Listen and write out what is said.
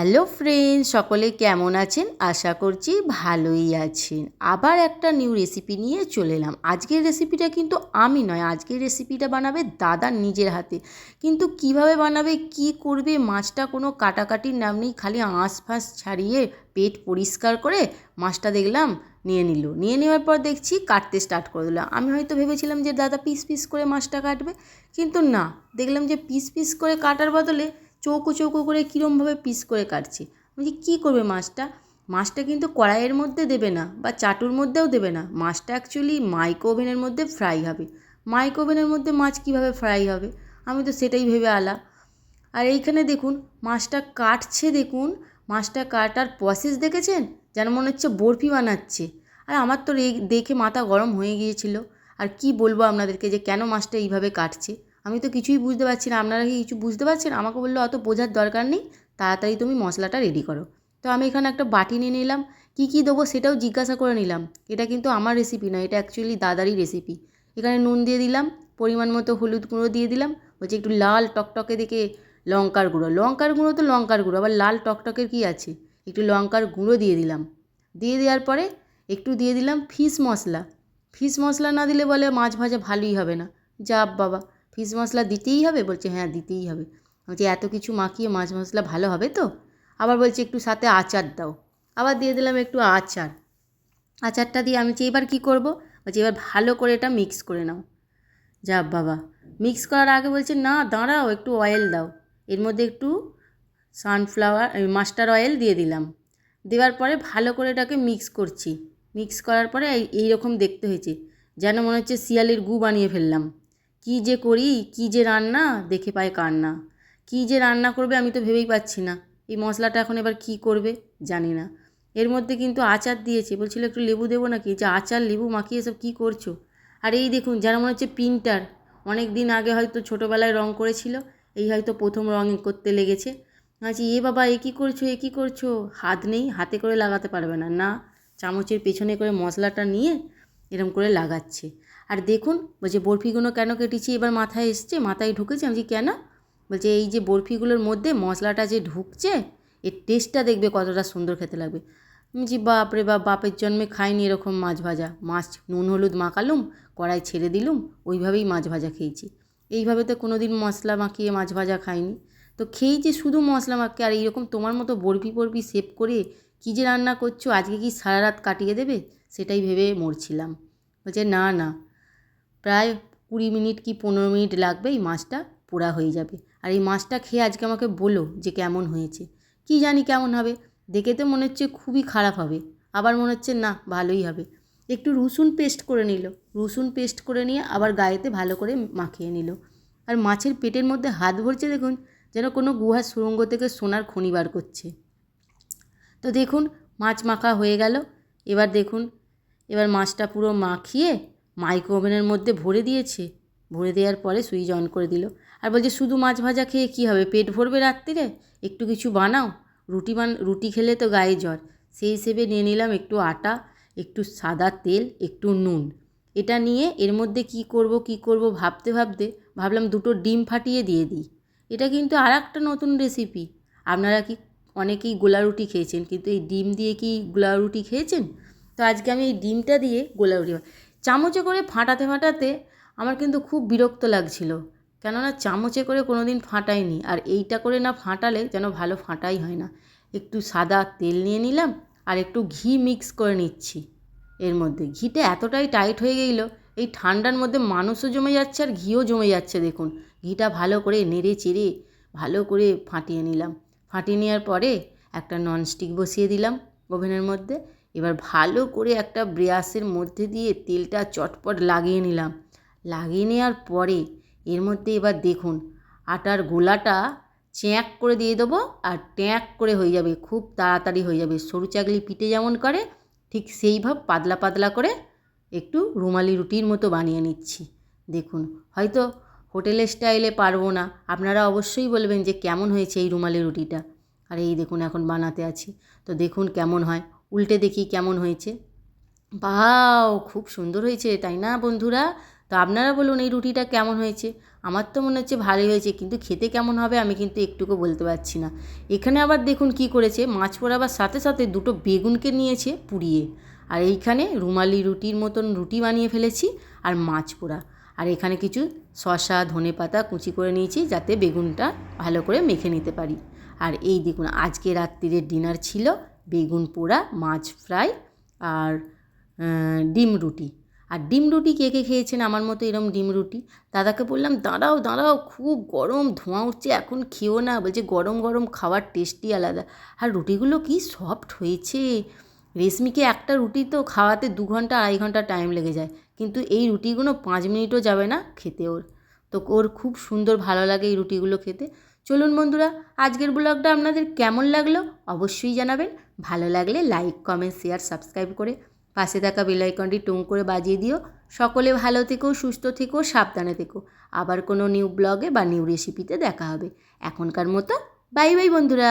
Hello friends, সকলে কেমন আছেন? আশা করছি ভালোই আছেন। আবার একটা নিউ রেসিপি নিয়ে চলে এলাম। আজকের রেসিপিটা কিন্তু আমি নয়, আজকের রেসিপিটা বানাবে দাদা নিজের হাতে। কিন্তু কীভাবে বানাবে, কি করবে, মাছটা কোনো কাটাকাটির নাম নেই, খালি আঁশ ফাঁস ছাড়িয়ে পেট পরিষ্কার করে মাছটা দেখলাম নিয়ে নিল। নিয়ে নেওয়ার পর দেখছি কাটতে স্টার্ট করে দিল। আমি হয়তো ভেবেছিলাম যে দাদা পিস পিস করে মাছটা কাটবে, কিন্তু না। দেখলাম যে পিস পিস করে কাটার বদলে চৌকো চৌকো করে কীরমভাবে পিস করে কাটছে। বলছি, কী করবে মাছটা? মাছটা কিন্তু কড়াইয়ের মধ্যে দেবে না বা চাটুর মধ্যেও দেবে না। মাছটা অ্যাকচুয়ালি মাইক্রো ওভেনের মধ্যে ফ্রাই হবে। মাইক্রো ওভেনের মধ্যে মাছ কীভাবে ফ্রাই হবে? আমি তো সেটাই ভেবে আলা। আর এইখানে দেখুন, মাছটা কাটছে দেখুন, মাছটা কাটার প্রসেস দেখেছেন? যেন মনে হচ্ছে বরফি বানাচ্ছে। আর আমার তো রে- দেখে মাথা গরম হয়ে গিয়েছিল। আর কি বলব আপনাদেরকে যে কেন মাছটা এইভাবে কাটছে? আমি তো কিছুই বুঝতে পারছি না। আপনারা কি কিছু বুঝতে পারছেন? আমাকে বলল, অত বোঝার দরকার নেই। তাড়াতাড়ি তুমি মশলাটা রেডি করো। তো আমি এখানে একটা বাটি নিয়ে নিলাম। কী কী দেবো সেটাও জিজ্ঞাসা করে নিলাম। এটা কিন্তু আমার রেসিপি নয়, এটা অ্যাকচুয়ালি দাদারই রেসিপি এখানে নুন দিয়ে দিলাম, পরিমাণ মতো হলুদ গুঁড়ো দিয়ে দিলাম। বলছে একটু লাল টকটকে দেখে লঙ্কার গুঁড়ো। লঙ্কার গুঁড়ো তো লঙ্কার গুঁড়ো, আবার লাল টকটকের কী আছে? একটু লঙ্কার গুঁড়ো দিয়ে দিলাম। দিয়ে দেওয়ার পরে একটু দিয়ে দিলাম ফিশ মশলা। ফিশ মশলা না দিলে বলে মাছ ভাজা ভালোই হবে না। যা বাবা। ফিশ মশলা দিতেই হবে? বলছে হ্যাঁ দিতেই হবে। বলছি, এত কিছু মাখিয়ে মাছ মশলা ভালো হবে তো? আবার বলছে, একটু সাথে আচার দাও। আবার দিয়ে দিলাম একটু আচার। আচারটা দিয়ে আমি এবার কী করব? বলছি, এবার ভালো করে এটা মিক্স করে নাও। যা বাবা। মিক্স করার আগে বলছে, না, দাঁড়াও, একটু অয়েল দাও। এর মধ্যে একটু সানফ্লাওয়ার মাস্টার অয়েল দিয়ে দিলাম। দেওয়ার পরে ভালো করে এটাকে মিক্স করছি। মিক্স করার পরে এই, এইরকম দেখতে হয়েছে। যেন মনে হচ্ছে শিয়ালের গু বানিয়ে ফেললাম। কী যে করি, কী যে রান্না, দেখে পায় কান্না কী যে রান্না করবে আমি তো ভেবেই পাচ্ছি না। এই মশলাটা এখন এবার কী করবে জানি না। এর মধ্যে কিন্তু আচার দিয়েছে। বলছিল একটু লেবু দেবো নাকি? যে আচার, লেবু মাখিয়ে সব কী করছ? আর এই দেখুন যেন মনে হচ্ছে প্রিন্টার, অনেক দিন আগে হয়তো ছোটোবেলায় রং করেছিল, এই হয়তো প্রথম রং করতে লেগেছে। আচ্ছা এ বাবা, এ কী করছ, এ কী করছ? হাত নেই, হাতে করে লাগাতে পারবে না। না, চামচের পেছনে করে মশলাটা নিয়ে এরম করে লাগাচ্ছে। আর দেখুন, বলছে, বরফিগুলো কেন কেটেছি? এবার মাথায় এসছে, মাথায় ঢুকেছে। আমি কেন? বলছে, এই যে বরফিগুলোর মধ্যে মশলাটা যে ঢুকছে, এর টেস্টটা দেখবে কতটা সুন্দর খেতে লাগবে। আমি বলছি, বাপ রে বাপ, বাপের জন্মে খাইনি এরকম মাছ ভাজা। মাছ, নুন, হলুদ মাখালুম, কড়াই ছেড়ে দিলুম, ওইভাবেই মাছ ভাজা খেয়েছি। এইভাবে তো কোনো দিন মশলা মাখিয়ে মাছ ভাজা খাইনি। তো খেয়েছি শুধু মশলা মাখিয়ে, আর এইরকম তোমার মতো বরফি বরফি সেভ করে কী যে রান্না করছ, আজকে কি সারা রাত কাটিয়ে দেবে? সেটাই ভেবে মরছিলাম। বলছে, না না প্রায় কুড়ি মিনিট কি পনেরো মিনিট লাগবে এই মাছটা পোড়া হয়ে যাবে। আর এই মাছটা খেয়ে আজকে আমাকে বলো যে কেমন হয়েছে। কি জানি কেমন হবে। দেখে তো মনে হচ্ছে খুবই খারাপ হবে। আবার মনে হচ্ছে না, ভালোই হবে। একটু রসুন পেস্ট করে নিল। রসুন পেস্ট করে নিয়ে আবার গায়েতে ভালো করে মাখিয়ে নিল। আর মাছের পেটের মধ্যে হাত ভরছে দেখুন, যেন কোনো গুহার সুড়ঙ্গ থেকে সোনার খনি বার করছে। তো দেখুন, মাছ মাখা হয়ে গেল। এবার দেখুন, এবার মাছটা পুরো মাখিয়ে মাইক্রো ওভেনের মধ্যে ভরে দিয়েছে। ভরে দেওয়ার পরে সুইচ অন করে দিল। আর বলছে, শুধু মাছ ভাজা খেয়ে কী হবে? পেট ভরবে রাত্রিরে? একটু কিছু বানাও? রুটি বান, রুটি খেলে তো গায়ে জ্বর সেই হিসেবে নিয়ে নিলাম একটু আটা, একটু সাদা তেল, একটু নুন। এটা নিয়ে এর মধ্যে কি করব কি করব ভাবতে ভাবতে ভাবলাম দুটো ডিম ফাটিয়ে দিয়ে দিই। এটা কিন্তু আর একটা নতুন রেসিপি আপনারা কি অনেকেই গোলা রুটি খেয়েছেন, কিন্তু এই ডিম দিয়ে কি গোলা রুটি খেয়েছেন? তো আজকে আমি এই ডিমটা দিয়ে গোলা রুটি। চামচে করে ফাটাতে ফাটাতে আমার কিন্তু খুব বিরক্ত লাগছিল। কেননা চামচে করে কোনো দিন ফাটাইনি। আর এইটা করে না ফাটালে যেন ভালো ফাটাই হয় না। একটু সাদা তেল নিয়ে নিলাম আর একটু ঘি মিক্স করে নিচ্ছি। এর মধ্যে ঘিটা এতটাই টাইট হয়ে গেলো, এই ঠান্ডার মধ্যে মানুষও জমে যাচ্ছে আর ঘিও জমে যাচ্ছে দেখুন। ঘিটা ভালো করে নেড়ে চেড়ে ভালো করে ফাটিয়ে নিলাম। ফাটিয়ে নেওয়ার পরে একটা ননস্টিক বসিয়ে দিলাম ওভেনের মধ্যে। এবার ভালো করে একটা ব্রাশের মধ্যে দিয়ে তেলটা চটপট লাগিয়ে নিলাম। লাগিয়ে নেওয়ার পরে এর মধ্যে এবার দেখুন, আটার গোলাটা চ্যাঁক করে দিয়ে দেবো আর ট্যাঁক করে হয়ে যাবে, খুব তাড়াতাড়ি হয়ে যাবে। সরু চাকলি পিঠে যেমন করে, ঠিক সেইভাবে পাতলা পাতলা করে একটু রুমালি রুটির মতো বানিয়ে নিচ্ছি। দেখুন, হয়তো হোটেলের স্টাইলে পারব না। আপনারা অবশ্যই বলবেন যে কেমন হয়েছে এই রুমালি রুটিটা? আর এই দেখুন, এখন বানাতে আছি। তো দেখুন কেমন হয়। উল্টে দেখি কেমন হয়েছে। বাও খুব সুন্দর হয়েছে, তাই না বন্ধুরা? তো আপনারা বলুন এই রুটিটা কেমন হয়েছে? আমার তো মনে হচ্ছে ভালোই হয়েছে, কিন্তু খেতে কেমন হবে আমি কিন্তু একটুকু বলতে পারছি না। এখানে আবার দেখুন কি করেছে, মাছ পোড়াবার সাথে সাথে দুটো বেগুনকে নিয়েছে পুড়িয়ে। আর এইখানে রুমালি রুটির মতন রুটি বানিয়ে ফেলেছি আর মাছ পোড়া। আর এখানে কিছু শশা ধনে পাতা কুচি করে নিয়েছি যাতে বেগুনটা ভালো করে মেখে নিতে পারি। আর এই দেখুন, আজকে রাত্রিরের ডিনার ছিল বেগুন পোড়া, মাছ ফ্রাই আর ডিম রুটি। আর ডিম রুটি কে কে খেয়েছেন? আমার মতো এরম ডিম রুটি। দাদাকে বললাম, দাঁড়াও দাঁড়াও, খুব গরম, ধোঁয়া উঠছে, এখন খেও না। বলছে, গরম গরম খাওয়ার টেস্টই আলাদা। আর রুটিগুলো কি সফট হয়েছে? রেশমিকে একটা রুটি তো খাওয়াতে দু ঘণ্টা, আড়াই ঘণ্টা টাইম লেগে যায়। কিন্তু এই রুটিগুলো পাঁচ মিনিটও যাবে না খেতে ওর। তো ওর খুব সুন্দর ভালো লাগে এই রুটিগুলো খেতে। চলুন বন্ধুরা, আজকের ব্লগটা আপনাদের কেমন লাগল? অবশ্যই জানাবেন। ভালো লাগলে লাইক কমেন্ট শেয়ার সাবস্ক্রাইব করে পাশে থাকা বেলাইকনটি টুং করে বাজিয়ে দিও। সকলে ভালো থেকো, সুস্থ থেকো, সাবধানে থেকো। আবার কোনো নিউ ব্লগে বা নিউ রেসিপিতে দেখা হবে। এখনকার মতো বাই বাই বন্ধুরা।